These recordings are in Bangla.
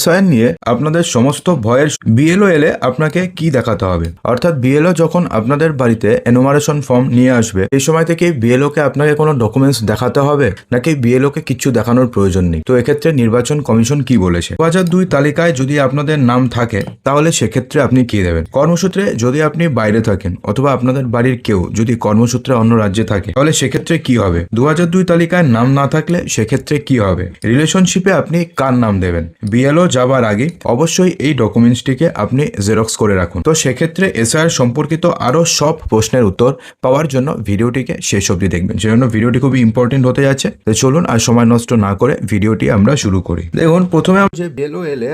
বিষয় নিয়ে আপনাদের সমস্ত ভয়ের বিএলও এলে আপনাকে কি দেখাতে হবে? অর্থাৎ বিএলও যখন আপনাদের বাড়িতে এনোমারেশন ফর্ম নিয়ে আসবে, এই সময় থেকে বিএলও কে আপনাকে কোনো ডকুমেন্টস দেখাতে হবে? নাকি বিএলও কে কিছু দেখানোর প্রয়োজন নেই? তো এক্ষেত্রে নির্বাচন কমিশন কি বলেছে? দু হাজার দুই তালিকায় যদি আপনাদের নাম থাকে, তাহলে সেক্ষেত্রে আপনি কি দেবেন? কর্মসূত্রে যদি আপনি বাইরে থাকেন, অথবা আপনাদের বাড়ির কেউ যদি কর্মসূত্রে অন্য রাজ্যে থাকে, তাহলে সেক্ষেত্রে কি হবে? দু হাজার দুই তালিকায় নাম না থাকলে সেক্ষেত্রে কি হবে? রিলেশনশিপে আপনি কার নাম দেবেন? বিএলও যাবার আগে অবশ্যই এই ডকুমেন্টসটিকে আপনি জেরক্স করে রাখুন। তো সেক্ষেত্রে এসআইআর সম্পর্কিত আরও সব প্রশ্নের উত্তর পাওয়ার জন্য ভিডিওটিকে শেষ অবধি দেখবেন। সেজন্য ভিডিওটি খুবই ইম্পর্টেন্ট হতে যাচ্ছে। তো চলুন আর সময় নষ্ট না করে ভিডিওটি আমরা শুরু করি। দেখুন, প্রথমে যে বিএলও এলে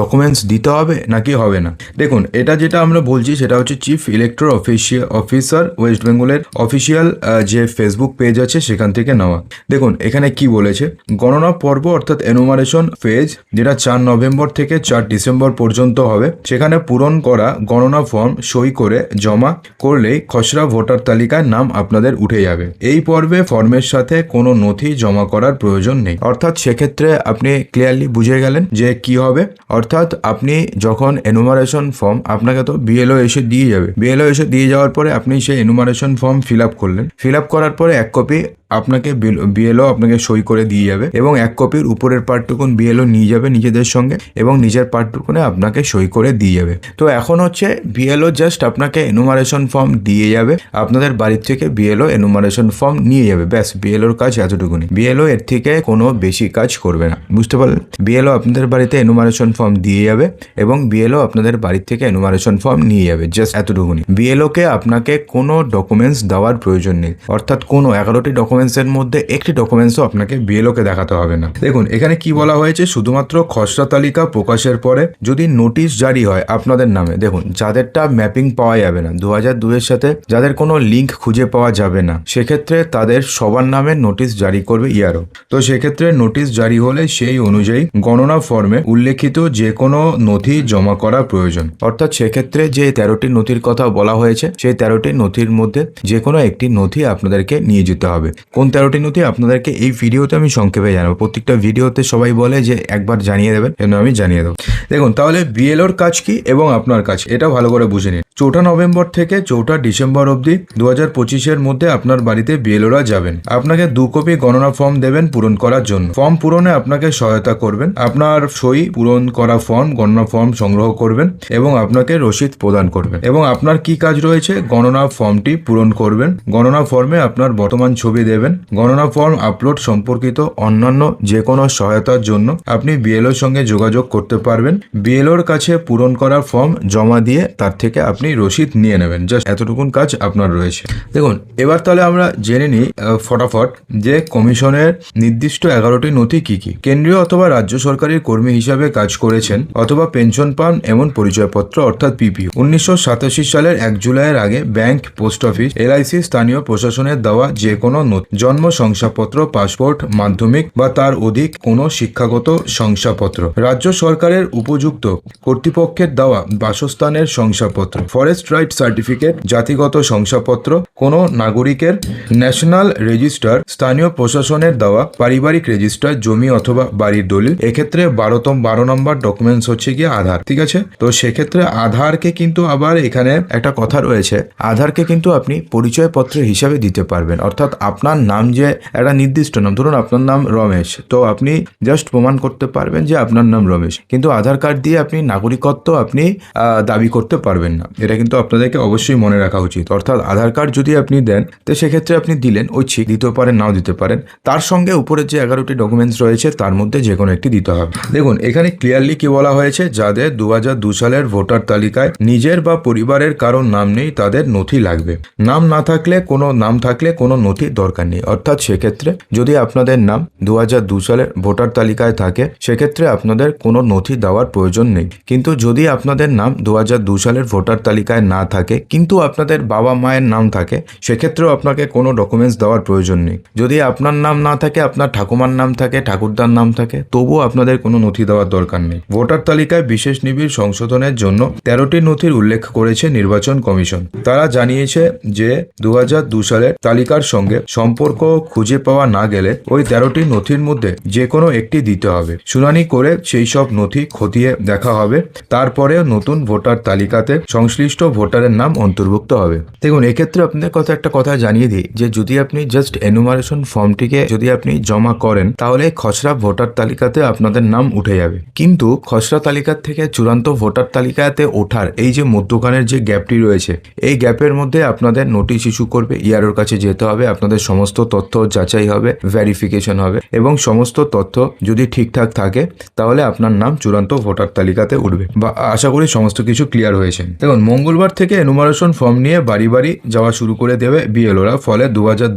ডকুমেন্টস দিতে হবে নাকি হবে না? দেখুন, এটা যেটা আমরা বলছি সেটা হচ্ছে chief electro official officer west বেঙ্গলের অফিসিয়াল যে ফেসবুক পেজ আছে সেখান থেকে নেওয়া। দেখুন, এখানে কি বলেছে? গণনা পর্ব অর্থাৎ এনুমারেশন ফেজ যেটা চার নভেম্বর থেকে চার ডিসেম্বর পর্যন্ত হবে। সেখানে পূরণ করা গণনা ফর্ম সই করে জমা করলেই খসড়া ভোটার তালিকায় নাম আপনাদের উঠে যাবে। এই পর্বে ফর্মের সাথে কোনো নথি জমা করার প্রয়োজন নেই। অর্থাৎ সেক্ষেত্রে আপনি ক্লিয়ারলি বুঝে গেলেন যে কি হবে। অর্থাৎ আপনি যখন এনুমারেশন ফর্ম আপনাকে তো বিএলও এসে দিয়ে যাবে। বিএলও এসে দিয়ে যাওয়ার পরে আপনি সেই এনুমারেশন ফর্ম ফিল আপ করলেন। ফিল আপ করার পরে এক কপি আপনাকে বিএলও আপনাকে সই করে দিয়ে যাবে এবং এক কপির উপরের পার্টটুকুন বিএলও নিয়ে যাবে নিজেদের সঙ্গে এবং নিজের পার্টটুকুনে আপনাকে সই করে দিয়ে যাবে। তো এখন হচ্ছে বিএলও জাস্ট আপনাকে এনুমারেশন ফর্ম দিয়ে যাবে। আপনাদের বাড়ির থেকে বিএলও এনুমারেশন ফর্ম নিয়ে যাবে। ব্যাস, বিএলওর কাজ এতটুকুনি। বিএলও এর থেকে কোনো বেশি কাজ করবে না। বুঝতে পারলেন? বিএলও আপনাদের বাড়িতে এনুমারেশন ফর্ম দিয়ে যাবে এবং বিএলও আপনাদের বাড়ির থেকে এনুমারেশন ফর্ম নিয়ে যাবে। জাস্ট এতটুকুনি। বিএলও কে আপনাকে কোনো ডকুমেন্টস দেওয়ার প্রয়োজন নেই। অর্থাৎ কোনো এগারোটি ডকুমেন্টসের মধ্যে একটি ডকুমেন্টসও আপনাকে বিএলও কে দেখাতে হবে না। দেখুন, এখানে কি বলা হয়েছে? শুধুমাত্র খসড়া তালিকা প্রকাশের পরে যদি নোটিশ জারি হয় আপনাদের নামে। দেখুন, যাদেরটা ম্যাপিং পাওয়া যাবে না দু হাজার দুইয়ের সাথে যাদের কোনো লিঙ্ক খুঁজে পাওয়া যাবে না, সেক্ষেত্রে তাদের সবার নামে নোটিশ জারি করবে ইয়ারও তো সেক্ষেত্রে নোটিশ জারি হলে সেই অনুযায়ী গণনা ফর্মে উল্লেখিত যে কোনো নথি জমা করা প্রয়োজন। অর্থাৎ সেক্ষেত্রে যে তেরোটি নথির কথা বলা হয়েছে, সেই তেরোটি নথির মধ্যে যে কোনো একটি নথি আপনাদেরকে নিয়ে যেতে হবে। কোন তেরোটি নথি আপনাদেরকে এই ভিডিওতে আমি সংক্ষেপে জানাব। প্রত্যেকটা ভিডিওতে সবাই বলে যে একবার জানিয়ে দেবেন জন্য আমি জানিয়ে দেবো। দেখুন, তাহলে বিএলওর কাজ কি এবং আপনার কাজ? এটা ভালো করে বুঝে নিন। চৌঠা নভেম্বর থেকে চৌঠা ডিসেম্বর অবধি দু হাজার পঁচিশের মধ্যে আপনার বাড়িতে বিএলওরা যাবেন। আপনাকে দু কপি গণনা ফর্ম দেবেন পূরণ করার জন্য। ফর্ম পূরণে আপনাকে সহায়তা করবেন। আপনার সই পূরণ করা ফর্ম, গণনা ফর্ম সংগ্রহ করবেন এবং আপনাকে রসিদ প্রদান করবেন। এবং আপনার কি কাজ রয়েছে? গণনা ফর্মটি পূরণ করবেন। গণনা ফর্মে আপনার বর্তমান ছবি দেবেন। গণনা ফর্ম আপলোড সম্পর্কিত অন্যান্য যে কোনো সহায়তার জন্য আপনি বিএলওর সঙ্গে যোগাযোগ করতে পারবেন। বিএলওর কাছে পূরণ করা ফর্ম জমা দিয়ে তার থেকে আপনি রসিদ নিয়ে নেবেন। জাস্ট এতটুকুন কাজ আপনার রয়েছে। দেখুন, এবার তাহলে আমরা জেনে নিই ফটাফট যে কমিশনের নির্দিষ্ট এগারোটি নথি কি কি? কেন্দ্রীয় অথবা রাজ্য সরকারের কর্মী হিসাবে কাজ করেছেন অথবা পেনশন পান এমন পরিচয়পত্র অর্থাৎ পিপিও উনিশশো সালের এক জুলাইয়ের আগে ব্যাংক, পোস্ট অফিস এলআইসি স্থানীয় প্রশাসনের দেওয়া যে কোনো নথি জন্ম শংসাপত্র, পাসপোর্ট, মাধ্যমিক বা তার অধিক কোনো শিক্ষাগত শংসাপত্র। রাজ্য সরকারের উপযুক্ত কর্তৃপক্ষের দেওয়া বাসস্থানের শংসাপত্র। ফরেস্ট রাইট সার্টিফিকেট, জাতিগত শংসাপত্র, কোনো নাগরিকের ন্যাশনাল রেজিস্টার, স্থানীয় প্রশাসনের দেওয়া পারিবারিক রেজিস্টার, জমি অথবা বাড়ির দলিল। এক্ষেত্রে বারোতম, বারো নম্বর ডকুমেন্টস হচ্ছে গিয়ে আধার, ঠিক আছে? তো সেক্ষেত্রে আধারকে কিন্তু আবার এখানে একটা কথা রয়েছে। আধারকে কিন্তু আপনি পরিচয়পত্র হিসাবে দিতে পারবেন। অর্থাৎ আপনার নাম যে একটা নির্দিষ্ট নাম, ধরুন আপনার নাম রমেশ, তো আপনি জাস্ট প্রমাণ করতে পারবেন যে আপনার নাম রমেশ। কিন্তু আধার কার্ড দিয়ে আপনি নাগরিকত্ব আপনি দাবি করতে পারবেন না। এটা কিন্তু আপনাদেরকে অবশ্যই মনে রাখা উচিত। অর্থাৎ আধার কার্ড যদি আপনি দেন, তো সেক্ষেত্রে আপনি দিলেন ঐচ্ছিক দিতেও পারেন নাও দিতে পারেন। তার সঙ্গে উপরের যে এগারোটি ডকুমেন্টস রয়েছে, তার মধ্যে যে কোনো একটি দিতে হবে। দেখুন, এখানে ক্লিয়ারলি কি বলা হয়েছে? যাদের দু দু সালের ভোটার তালিকায় নিজের বা পরিবারের কারোর নাম নেই, তাদের নথি লাগবে। নাম না থাকলে কোনো, নাম থাকলে কোনো নথি দরকার নেই অর্থাৎ সেক্ষেত্রে যদি আপনাদের নাম দু সালের ভোটার তালিকায় থাকে, সেক্ষেত্রে আপনাদের কোনো নথি দেওয়ার প্রয়োজন নেই। কিন্তু যদি আপনাদের নাম দু সালের ভোটার তালিকায় না থাকে, কিন্তু আপনাদের বাবা মায়ের নাম থাকে, সেক্ষেত্রেও আপনাকে কোনো ডকুমেন্টস দেওয়ার প্রয়োজন নেই। যদি আপনার নাম না থাকে, আপনার ঠাকুমার নাম থাকে, ঠাকুরদার নাম থাকে, তবুও আপনাদের কোনো নথি দেওয়ার দরকার নেই। ভোটার তালিকায় বিশেষ নিবিড় সংশোধনের জন্য তেরোটি নথির উল্লেখ করেছে নির্বাচন কমিশন। তারা জানিয়েছে যে দু সালের তালিকার সঙ্গে সম্পর্ক সম্পর্ক খুঁজে পাওয়া না গেলে ওই তেরোটি নথির মধ্যে যে কোনো একটি দিতে হবে। শুনানি করে সেই সব নথি খতিয়ে দেখা হবে। তারপরে নতুন ভোটার তালিকাতে সংশ্লিষ্ট ভোটারের নাম অন্তর্ভুক্ত হবে। দেখুন, এক্ষেত্রে আপনাদের কথা একটা কথা জানিয়ে দিই যে যদি আপনি জাস্ট এনুমারেশন ফর্মটিকে যদি আপনি জমা করেন, তাহলে খসড়া ভোটার তালিকাতে আপনাদের নাম উঠে যাবে। কিন্তু খসড়া তালিকার থেকে চূড়ান্ত ভোটার তালিকাতে ওঠার এই যে মধ্যখানের যে গ্যাপটি রয়েছে, এই গ্যাপের মধ্যে আপনাদের নোটিশ ইস্যু করবে, ইয়ারোর কাছে যেতে হবে, আপনাদের সমস্ত তথ্য যাচাই হবে ভেরিফিকেশন হবে এবং সমস্ত তথ্য যদি ঠিকঠাক থাকে, তাহলে আপনার নাম চূড়ান্ত ভোটার তালিকাতে উঠবে বা আশা করি সমস্ত কিছু ক্লিয়ার হয়েছে। দেখুন, মঙ্গলবার থেকে এনুমারেশন ফর্ম নিয়ে বাড়ি বাড়ি যাওয়া শুরু করে দেবে বিএলওরা ফলে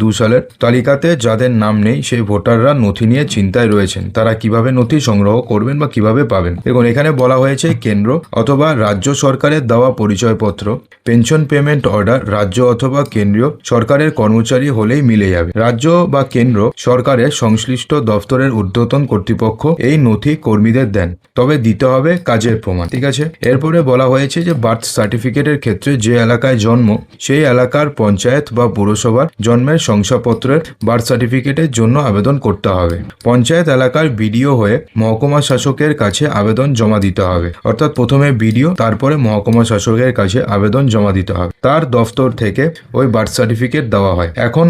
দু সালের তালিকাতে যাদের নাম নেই, সেই ভোটাররা নথি নিয়ে চিন্তায় রয়েছেন। তারা কীভাবে নথি সংগ্রহ করবেন বা কীভাবে পাবেন? দেখুন, এখানে বলা হয়েছে কেন্দ্র অথবা রাজ্য সরকারের দেওয়া পরিচয়পত্র পেনশন পেমেন্ট অর্ডার রাজ্য অথবা কেন্দ্রীয় সরকারের কর্মচারী হলেই মিলে যাবে। রাজ্য বা কেন্দ্র সরকারের সংশ্লিষ্ট দপ্তরের ঊর্ধ্বতন কর্তৃপক্ষ এই নথি কর্মীদের দেন। তবে দিতে হবে কাজের প্রমাণ, ঠিক আছে? এরপরে বলা হয়েছে যে বার্থ সার্টিফিকেটের ক্ষেত্রে যে এলাকায় জন্ম, সেই এলাকার পঞ্চায়েত বা পৌরসভার জন্মের শংসাপত্রের বার্থ সার্টিফিকেটের জন্য আবেদন করতে হবে। পঞ্চায়েত এলাকার বিডিও হয়ে মহকুমা শাসকের কাছে আবেদন জমা দিতে হবে। অর্থাৎ প্রথমে বিডিও, তারপরে মহকুমা শাসকের কাছে আবেদন জমা দিতে হবে। তার দফতর থেকে ওই বার্থ সার্টিফিকেট দেওয়া হয়। এখন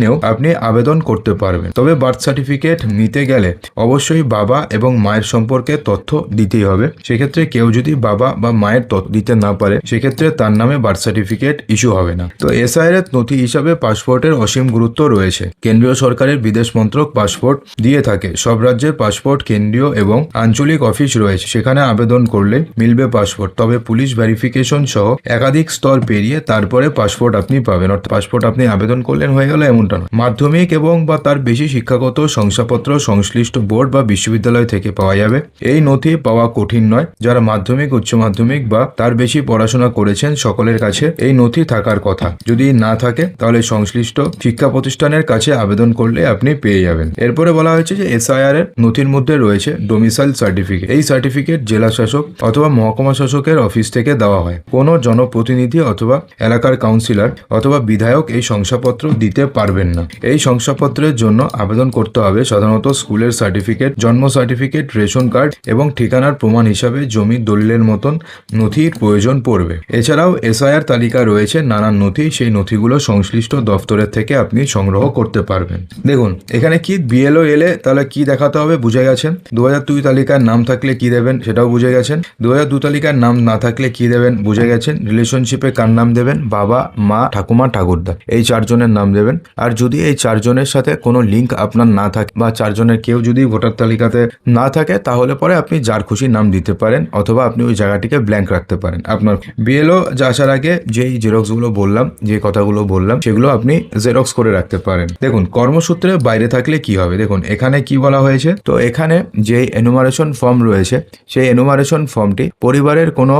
অনলাইনেও আপনি আবেদন করতে পারবেন। তবে বার্থ সার্টিফিকেট নিতে গেলে অবশ্যই বাবা এবং মায়ের সম্পর্কে তথ্য দিতেই হবে। সেক্ষেত্রে কেউ যদি বাবা বা মায়ের তথ্য দিতে না পারে, সেক্ষেত্রে তার নামে বার্থ সার্টিফিকেট ইস্যু হবে না। তো এসআইআর এর নথি হিসাবে পাসপোর্টের অসীম গুরুত্ব রয়েছে। কেন্দ্রীয় সরকারের বিদেশ মন্ত্রক পাসপোর্ট দিয়ে থাকে। সব রাজ্যের পাসপোর্ট, কেন্দ্রীয় এবং আঞ্চলিক অফিস রয়েছে। সেখানে আবেদন করলে মিলবে পাসপোর্ট। তবে পুলিশ ভেরিফিকেশন সহ একাধিক স্তর পেরিয়ে তারপরে পাসপোর্ট আপনি পাবেন। অর্থাৎ পাসপোর্ট আপনি আবেদন করলেন হয়ে গেল এমনটা না মাধ্যমিক এবং বা তার বেশি শিক্ষাগত শংসাপত্র সংশ্লিষ্ট বোর্ড বা বিশ্ববিদ্যালয় থেকে পাওয়া যাবে। এই নথি পাওয়া কঠিন নয়। যারা মাধ্যমিক, উচ্চ মাধ্যমিক বা তার বেশি পড়াশোনা করেছেন সকলের কাছে এই নথি থাকার কথা। যদি না থাকে, তাহলে সংশ্লিষ্ট শিক্ষা প্রতিষ্ঠানের কাছে আবেদন করলে আপনি পেয়ে যাবেন। এরপরে বলা হয়েছে যে এসআইআর এর নথির মধ্যে রয়েছে ডোমিসাইল সার্টিফিকেট এই সার্টিফিকেট জেলা শাসক অথবা মহকুমা শাসকের অফিস থেকে দেওয়া হয়। কোনো জনপ্রতিনিধি অথবা এলাকার কাউন্সিলর অথবা বিধায়ক এই শংসাপত্র দিতে পারবেন না। এই শংসাপত্রের জন্য আবেদন করতে হবে সাধারণত স্কুলের সার্টিফিকেট, জন্ম সার্টিফিকেট, রেশন কার্ড এবং ঠিকানার প্রমাণ হিসাবে জমির দলিলের মতন নথির প্রয়োজন পড়বে। এছাড়াও এসআইআর তালিকা রয়েছে, নানান নথি, সেই নথিগুলো সংশ্লিষ্ট দফতরের থেকে আপনি সংগ্রহ করতে পারবেন। দেখুন, এখানে কি বিএলও এলে তাহলে কি দেখাতে হবে বুঝে গেছেন? দু হাজার দুই তালিকার নাম থাকলে কি দেবেন সেটাও বুঝে গেছেন। দু হাজার দু তালিকার নাম না থাকলে কি দেবেন বুঝে গেছেন? রিলেশনশিপে কার নাম দেবেন? বাবা, মা, ঠাকুমা, ঠাকুরদা। এই চারজনের নাম দেবেন। আর যদি এই চারজনের সাথে কোনো লিঙ্ক আপনার না থাকে বা চারজনের কেউ যদি ভোটার তালিকাতে না থাকে, তাহলে পরে আপনি যার খুশি নাম দিতে পারেন অথবা আপনি ওই জায়গাটিকে ব্ল্যাঙ্ক রাখতে পারেন। আপনার বিএলও আসার আগে যেই জেরক্সগুলো বললাম, যে কথাগুলো বললাম, সেগুলো আপনি জেরক্স করে রাখতে পারেন। দেখুন, কর্মসূত্রে বাইরে থাকলে কি হবে? দেখুন, এখানে কি বলা হয়েছে? তো এখানে যে এনুমারেশন ফর্ম রয়েছে, সেই এনুমারেশন ফর্মটি পরিবারের কোনো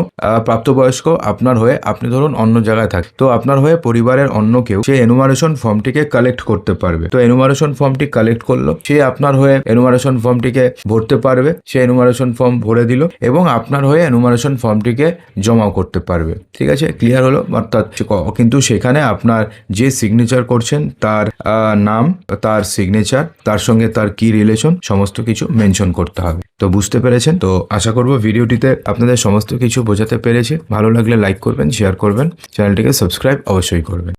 প্রাপ্তবয়স্ক আপনার হয়ে, আপনি ধরুন অন্য জায়গায় থাকেন তো আপনার হয়ে পরিবারের অন্য কেউ সেই এনুমারেশন ফর্মটিকে কালেক্ট করতে পারবে। তো এনুমারেশন ফর্মটি কালেক্ট করল। সে আপনার হয়ে এনুমারেশন ফর্মটিকে ভরতে পারবে। সে এনুমারেশন ফর্ম ভরে দিল এবং আপনার হয়ে এনুমারেশন ফর্মটিকে জমাও করতে পারবে। ঠিক আছে? ক্লিয়ার হলো? অর্থাৎ কিন্তু সেখানে আপনার যে সিগনেচার করছেন, তার নাম, তার সিগনেচার তার সঙ্গে তার কি রিলেশন সমস্ত কিছু মেনশন করতে হবে। তো বুঝতে পেরেছেন? তো আশা করব ভিডিওটিতে আপনাদের সমস্ত কিছু বোঝাতে পেরেছে। ভালো লাগলে লাইক করবেন শেয়ার করবেন। চ্যানেলটিকে সাবস্ক্রাইব অবশ্যই করবেন।